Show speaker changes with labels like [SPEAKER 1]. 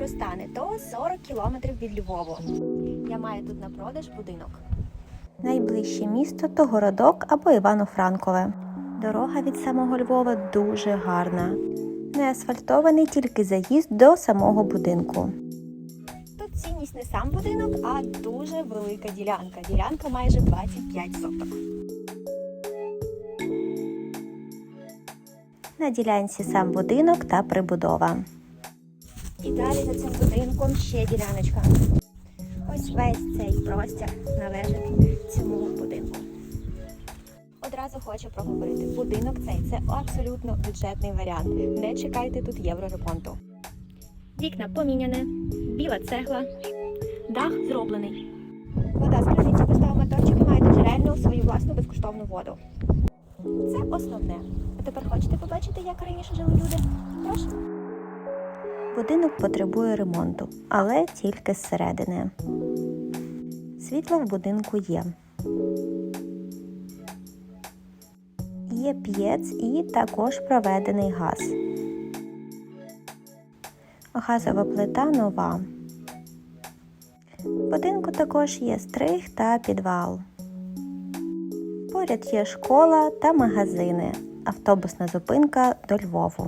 [SPEAKER 1] простане, то 40 кілометрів від Львову. Я маю тут на продаж будинок. Найближче місто то городок або Івано-Франкове. Дорога від самого Львова дуже гарна. Не асфальтований тільки заїзд до самого будинку. Тут цінність не сам будинок, а дуже велика ділянка. Ділянка майже 25 соток. На ділянці сам будинок та прибудова. І далі за цим будинком ще діляночка. Ось весь цей простір належить цьому будинку. Одразу хочу проговорити. Будинок цей це абсолютно бюджетний варіант. Не чекайте тут євроремонту. Вікна поміняне, біла цегла, дах зроблений. Вода з криниці поставив моторчик і маєте джерельну свою власну безкоштовну воду. Це основне. А тепер хочете побачити, як раніше жили люди? Прошу. Будинок потребує ремонту, але тільки зсередини. Світло в будинку є. Є п'єц і також проведений газ. Газова плита нова. В будинку також є стриг та підвал. Поряд є школа та магазини, автобусна зупинка до Львову.